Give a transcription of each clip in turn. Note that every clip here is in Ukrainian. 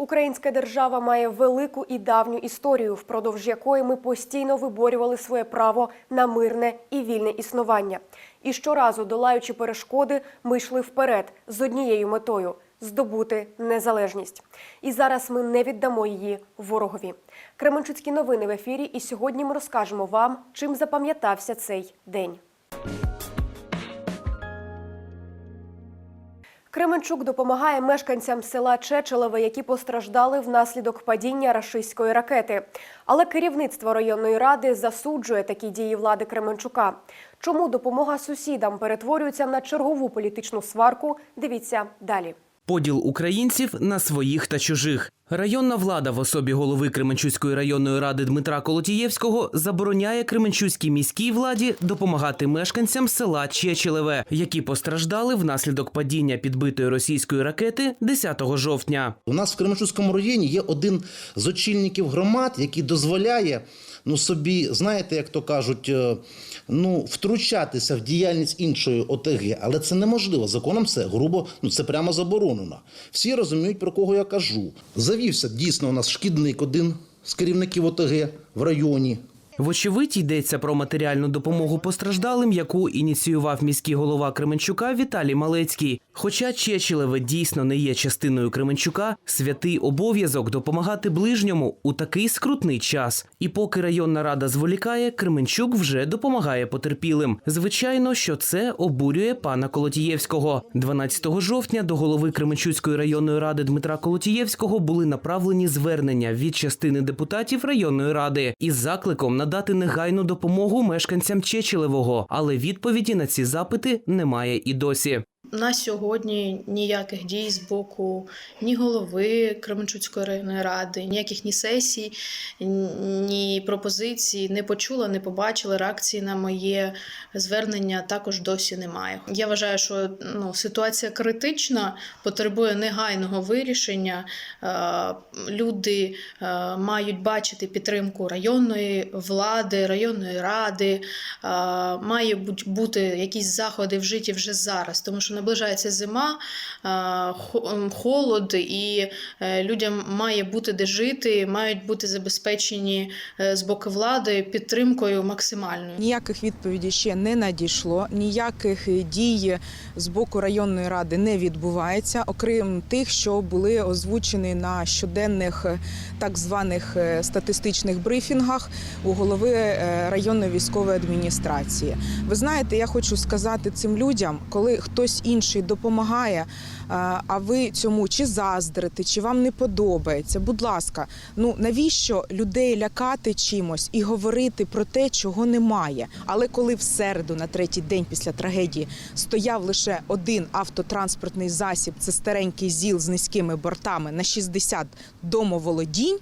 Українська держава має велику і давню історію, впродовж якої ми постійно виборювали своє право на мирне і вільне існування. І щоразу, долаючи перешкоди, ми йшли вперед з однією метою здобути незалежність. І зараз ми не віддамо її ворогові. Кременчуцькі новини в ефірі. І сьогодні ми розкажемо вам, чим запам'ятався цей день. Кременчук допомагає мешканцям села Чечелеве, які постраждали внаслідок падіння рашистської ракети. Але керівництво районної ради засуджує такі дії влади Кременчука. Чому допомога сусідам перетворюється на чергову політичну сварку? Дивіться далі. Поділ українців на своїх та чужих. Районна влада в особі голови Кременчуцької районної ради Дмитра Колотієвського забороняє Кременчуцькій міській владі допомагати мешканцям села Чечелеве, які постраждали внаслідок падіння підбитої російської ракети 10 жовтня. У нас в Кременчуцькому районі є один з очільників громад, який дозволяє ну, собі, знаєте, як то кажуть, е, ну, втручатися в діяльність іншої ОТГ. Але це неможливо. Законом це грубо, ну це прямо заборонено. Всі розуміють, про кого я кажу. Завівся дійсно у нас шкідник один з керівників ОТГ в районі. Вочевидь, йдеться про матеріальну допомогу постраждалим, яку ініціював міський голова Кременчука Віталій Малецький. Хоча Чечелеве дійсно не є частиною Кременчука, святий обов'язок допомагати ближньому у такий скрутний час. І поки районна рада зволікає, Кременчук вже допомагає потерпілим. Звичайно, що це обурює пана Колотієвського. 12 жовтня до голови Кременчуцької районної ради Дмитра Колотієвського були направлені звернення від частини депутатів районної ради із закликом надати негайну допомогу мешканцям Чечелевого, але відповіді на ці запити немає і досі. На сьогодні ніяких дій з боку ні голови Кременчуцької районної ради, ніяких ні сесій, ні пропозицій не почула, не побачила. Реакції на моє звернення також досі немає. Я вважаю, що ну, ситуація критична, потребує негайного вирішення. Е, Люди е, мають бачити підтримку районної влади, районної ради. Е, Має бути якісь заходи вжиті вже зараз, тому що наближається зима, е, холод, і е, людям має бути де жити, мають бути забезпечені е, з боку влади підтримкою максимальною. Ніяких відповідей ще не надійшло, ніяких дій з боку районної ради не відбувається, окрім тих, що були озвучені на щоденних е, так званих е, статистичних брифінгах у голови е, районної військової адміністрації. Ви знаєте, я хочу сказати цим людям, коли хтось інший допомагає, е, а ви цьому чи заздрите, чи вам не подобається. Будь ласка, ну навіщо людей лякати чимось і говорити про те, чого немає? Але коли в середу, на третій день після трагедії, стояв лише один автотранспортний засіб, це старенький ЗІЛ з низькими бортами на 60 домоволодінь,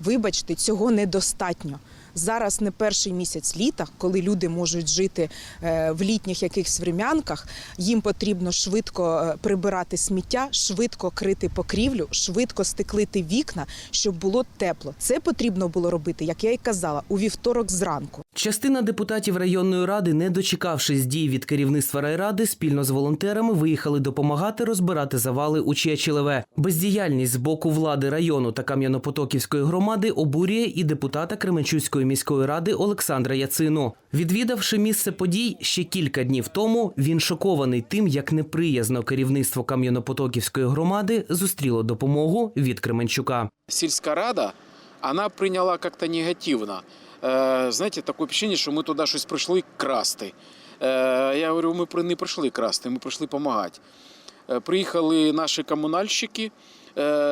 вибачте, цього недостатньо. Зараз не перший місяць літа, коли люди можуть жити е, в літніх якихось врем'янках, їм потрібно швидко е, прибирати сміття, швидко крити покрівлю, швидко стеклити вікна, щоб було тепло. Це потрібно було робити, як я й казала, у вівторок зранку. Частина депутатів районної ради, не дочекавшись дій від керівництва райради, спільно з волонтерами виїхали допомагати розбирати завали у Чечелеве. Бездіяльність з боку влади району та Кам'янопотоківської громади обурює і депутата Кременчуцької міської ради Олександра Яцину. Відвідавши місце подій ще кілька днів тому, він шокований тим, як неприязно керівництво Кам'янопотоківської громади зустріло допомогу від Кременчука. сельская рада, она приняла как-то негативно. Е, знаєте, таке впечатлення, що ми туди щось прийшли красти. Е, я говорю, ми не прийшли красти, ми прийшли допомагати. Е, приїхали наші комунальщики,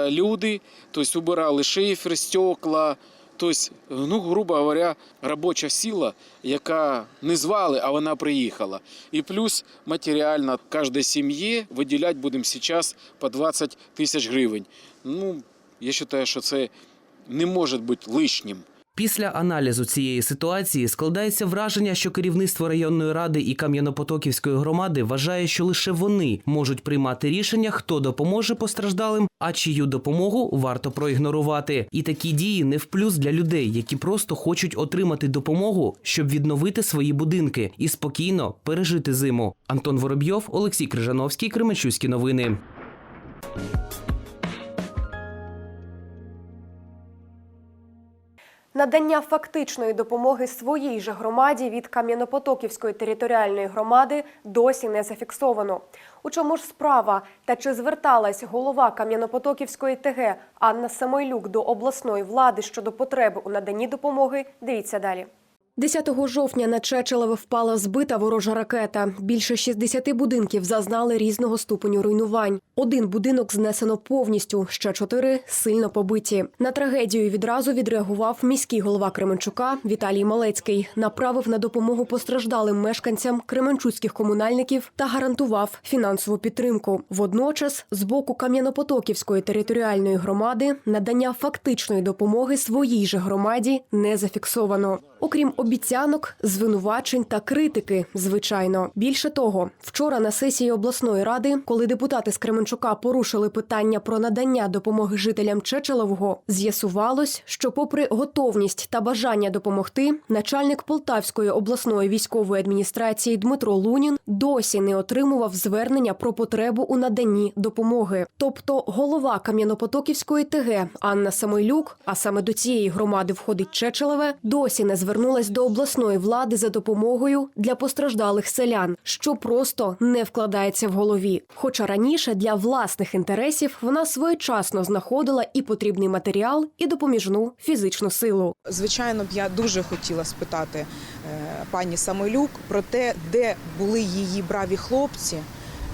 люди, тобто убирали шифер, стекла. Тобто, ну, грубо говоря, робоча сила, яка не звали, а вона приїхала. І плюс матеріально кожній сім'ї виділяти будемо зараз по 20 тисяч гривень. Ну, я вважаю, що це не може бути лишнім. Після аналізу цієї ситуації складається враження, що керівництво районної ради і Кам'янопотоківської громади вважає, що лише вони можуть приймати рішення, хто допоможе постраждалим, а чию допомогу варто проігнорувати. І такі дії не в плюс для людей, які просто хочуть отримати допомогу, щоб відновити свої будинки і спокійно пережити зиму. Антон Воробйов, Олексій Крижановський, Кременчуські новини. Надання фактичної допомоги своїй же громаді від Кам'янопотоківської територіальної громади досі не зафіксовано. У чому ж справа та чи зверталась голова Кам'янопотоківської ТГ Анна Самойлюк до обласної влади щодо потреби у наданні допомоги? Дивіться далі. 10 жовтня на Чечелеве впала збита ворожа ракета. Більше 60 будинків зазнали різного ступеню руйнувань. Один будинок знесено повністю, ще чотири сильно побиті. На трагедію відразу відреагував міський голова Кременчука Віталій Малецький. Направив на допомогу постраждалим мешканцям кременчуцьких комунальників та гарантував фінансову підтримку. Водночас, з боку Кам'янопотоківської територіальної громади надання фактичної допомоги своїй же громаді не зафіксовано. Окрім обіцянок, звинувачень та критики, звичайно. Більше того, вчора на сесії обласної ради, коли депутати з Кременчука порушили питання про надання допомоги жителям Чечелового, з'ясувалось, що, попри готовність та бажання допомогти, начальник Полтавської обласної військової адміністрації Дмитро Лунін досі не отримував звернення про потребу у наданні допомоги. Тобто, голова Кам'янопотоківської ТГ Анна Самойлюк, а саме до цієї громади входить Чечелеве, досі не звернулась до обласної влади за допомогою для постраждалих селян, що просто не вкладається в голові. Хоча раніше для власних інтересів вона своєчасно знаходила і потрібний матеріал, і допоміжну фізичну силу. Звичайно, б я дуже хотіла спитати е, пані Самойлюк про те, де були її браві хлопці,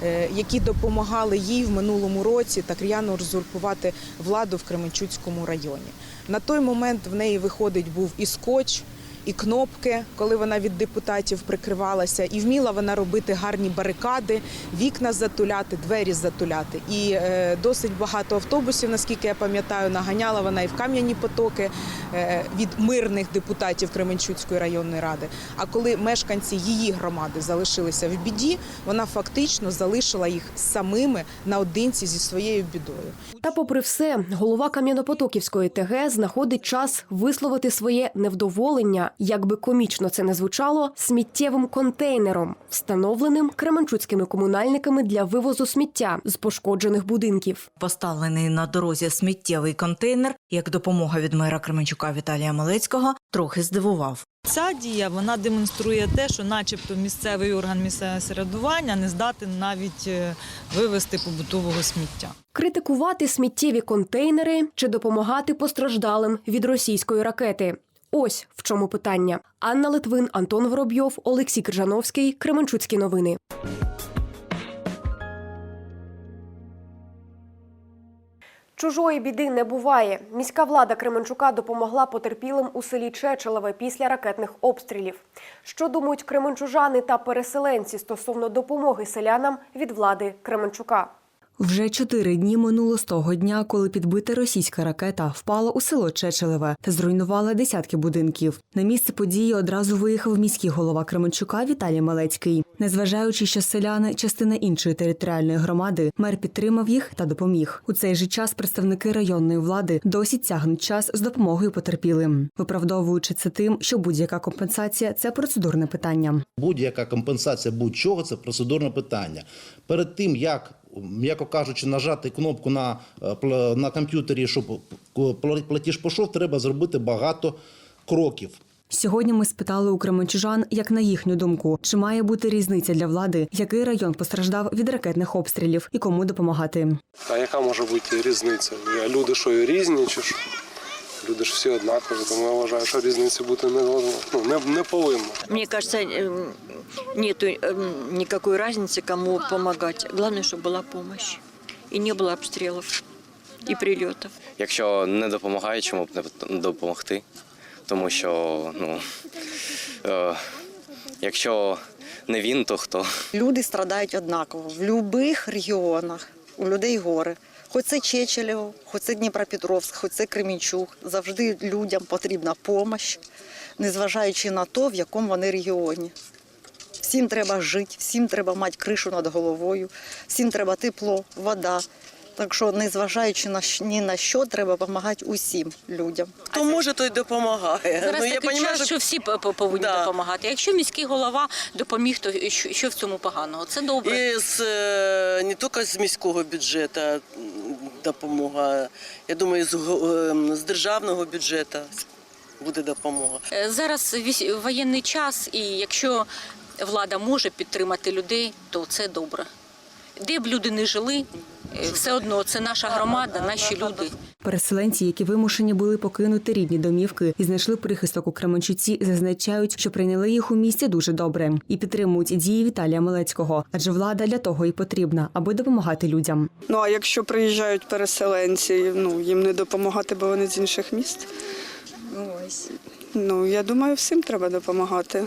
е, які допомагали їй в минулому році так р'яно узурпувати владу в Кременчуцькому районі. На той момент в неї виходить був і скотч. І кнопки, коли вона від депутатів прикривалася, і вміла вона робити гарні барикади, вікна затуляти, двері затуляти. І е, досить багато автобусів, наскільки я пам'ятаю, наганяла вона і в кам'яні потоки е, від мирних депутатів Кременчуцької районної ради. А коли мешканці її громади залишилися в біді, вона фактично залишила їх самими наодинці зі своєю бідою. Та, попри все, голова Кам'янопотоківської ТГ знаходить час висловити своє невдоволення, як би комічно це не звучало, сміттєвим контейнером, встановленим кременчуцькими комунальниками для вивозу сміття з пошкоджених будинків. Поставлений на дорозі сміттєвий контейнер, як допомога від мера Кременчука Віталія Малецького, трохи здивував. Ця дія вона демонструє те, що, начебто, місцевий орган місцевого середування не здатен навіть е, вивезти побутового сміття. Критикувати сміттєві контейнери чи допомагати постраждалим від російської ракети. Ось в чому питання. Анна Литвин, Антон Воробйов, Олексій Крижановський, Кременчуцькі новини. Чужої біди не буває. Міська влада Кременчука допомогла потерпілим у селі Чечелеве після ракетних обстрілів. Що думають кременчужани та переселенці стосовно допомоги селянам від влади Кременчука? Вже чотири дні минуло з того дня, коли підбита російська ракета впала у село Чечелеве та зруйнувала десятки будинків. На місце події одразу виїхав міський голова Кременчука Віталій Малецький. Незважаючи, що селяни частина іншої територіальної громади, мер підтримав їх та допоміг. У цей же час представники районної влади досі тягнуть час з допомогою потерпілим, виправдовуючи це тим, що будь-яка компенсація це процедурне питання. Будь-яка компенсація будь-чого це процедурне питання. Перед тим як, м'яко кажучи, нажати кнопку на, е, пл- на комп'ютері, щоб пл- платіж пішов, треба зробити багато кроків. Сьогодні ми спитали у кременчужан, як на їхню думку, чи має бути різниця для влади, який район постраждав від ракетних обстрілів і кому допомагати. А яка може бути різниця? Люди що різні, чи що? Люди ж всі однакові, тому я вважаю, що різниці бути не должно. Ну, не, не повинно. Мне кажется, эм, нету эм, никакой разницы, кому помогать. Главное, чтобы была помощь. И не было обстрелов и прилетов. Якщо не допомагає, чому б не допомогти? Тому що, ну, е, якщо не він, то хто? Люди страдають однаково в будь-яких регіонах. У людей гори. Хоч це Чечелєво, хоч це Дніпропетровськ, хоч це Кремінчук. Завжди людям потрібна допомога, незважаючи на те, в якому вони регіоні. Всім треба жити, всім треба мати кришу над головою, всім треба тепло, вода. Так що, незважаючи на ні на що, треба допомагати усім людям. Хто може, той допомагає. Зараз ну, я такий понімаю, час, що всі повинні Да. допомагати. Якщо міський голова допоміг, то що, в цьому поганого? Це добре. І з, е, не тільки з міського бюджету допомога, я думаю, з, ем, з державного бюджету буде допомога. Е, Зараз воєнний час, і якщо влада може підтримати людей, то це добре. Де б люди не жили, е, все одно це наша громада, наші люди. Переселенці, які вимушені були покинути рідні домівки і знайшли прихисток у Кременчуці, зазначають, що прийняли їх у місті дуже добре і підтримують дії Віталія Малецького, адже влада для того і потрібна, аби допомагати людям. Ну а якщо приїжджають переселенці, ну їм не допомагати, бо вони з інших міст. Ну я думаю, всім треба допомагати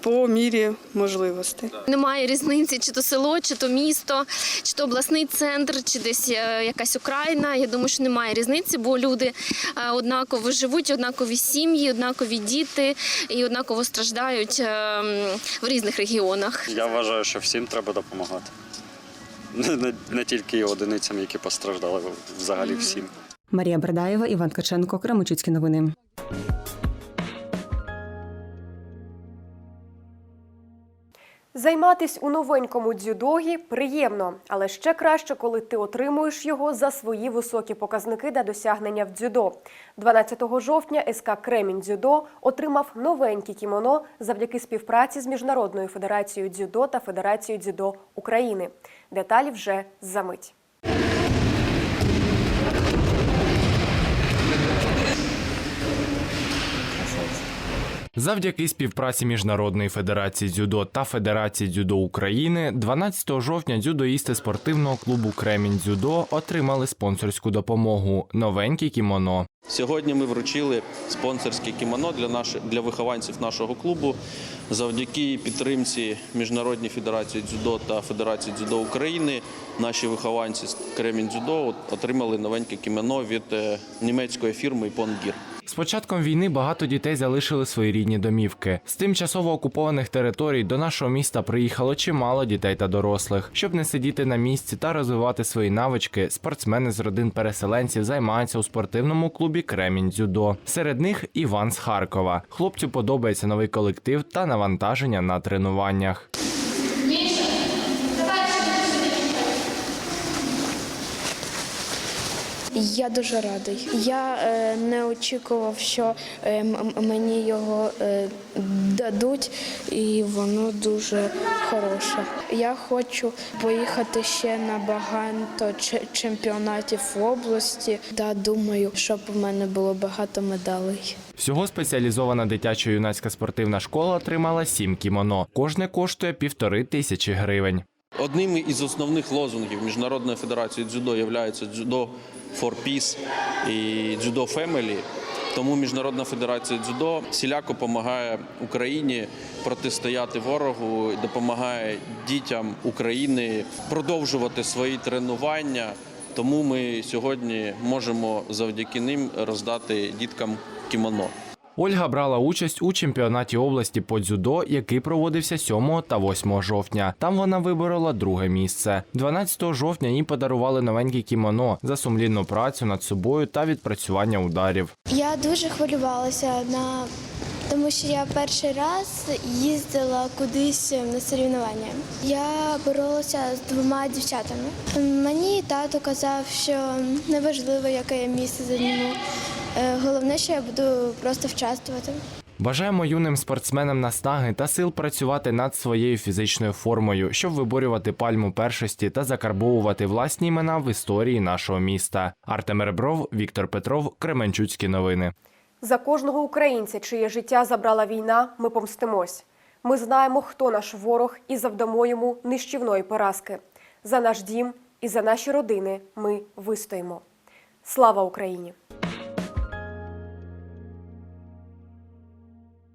по мірі можливостей. Немає різниці, чи то село, чи то місто, чи то обласний центр, чи десь е, якась Україна. Я думаю, що немає різниці, бо люди е, однаково живуть, однакові сім'ї, однакові діти і однаково страждають е, в різних регіонах. Я вважаю, що всім треба допомагати. Не, не, не тільки одиницям, які постраждали, взагалі всім. Марія Бердаєва, Іван Ткаченко, Кременчуцькі новини. Займатись у новенькому дзюдогі приємно, але ще краще, коли ти отримуєш його за свої високі показники та досягнення в дзюдо. 12 жовтня СК Кремінь Дзюдо отримав новеньке кімоно завдяки співпраці з Міжнародною федерацією дзюдо та Федерацією дзюдо України. Деталі вже за мить. Завдяки співпраці Міжнародної федерації дзюдо та Федерації дзюдо України 12 жовтня дзюдоїсти спортивного клубу Кремінь Дзюдо отримали спонсорську допомогу новеньке кімоно. Сьогодні ми вручили спонсорське кімоно для наших для вихованців нашого клубу. Завдяки підтримці Міжнародної федерації дзюдо та Федерації дзюдо України. Наші вихованці з Кремінь Дзюдо отримали новеньке кімоно від е, німецької фірми Понгір. З початком війни багато дітей залишили свої рідні домівки. З тимчасово окупованих територій до нашого міста приїхало чимало дітей та дорослих. Щоб не сидіти на місці та розвивати свої навички, спортсмени з родин переселенців займаються у спортивному клубі Кремінь Дзюдо. Серед них Іван з Харкова. Хлопцю подобається новий колектив та навантаження на тренуваннях. Я дуже радий. Я е, не очікував, що е, мені його е, дадуть, і воно дуже хороше. Я хочу поїхати ще на багато чемпіонатів в області. Та думаю, щоб у мене було багато медалей. Всього спеціалізована дитячо-юнацька спортивна школа отримала сім кімоно. Кожне коштує півтори тисячі гривень. Одним із основних лозунгів Міжнародної федерації дзюдо є дзюдо for peace і дзюдо family. Тому Міжнародна федерація дзюдо всіляко допомагає Україні протистояти ворогу, допомагає дітям України продовжувати свої тренування. Тому ми сьогодні можемо завдяки ним роздати діткам кімоно. Ольга брала участь у чемпіонаті області по дзюдо, який проводився 7 та 8 жовтня. Там вона виборола друге місце. 12 жовтня їй подарували новеньке кімоно за сумлінну працю над собою та відпрацювання ударів. Я дуже хвилювалася на тому, що я перший раз їздила кудись на соревнування. Я боролася з двома дівчатами. Мені тато казав, що неважливо, яке я місце займу. Е, Головне, що я буду просто вчаствувати. Бажаємо юним спортсменам наснаги та сил працювати над своєю фізичною формою, щоб виборювати пальму першості та закарбовувати власні імена в історії нашого міста. Артем Ребров, Віктор Петров, Кременчуцькі новини. За кожного українця, чиє життя забрала війна, ми помстимось. Ми знаємо, хто наш ворог, і завдамо йому нищівної поразки. За наш дім і за наші родини ми вистоїмо. Слава Україні!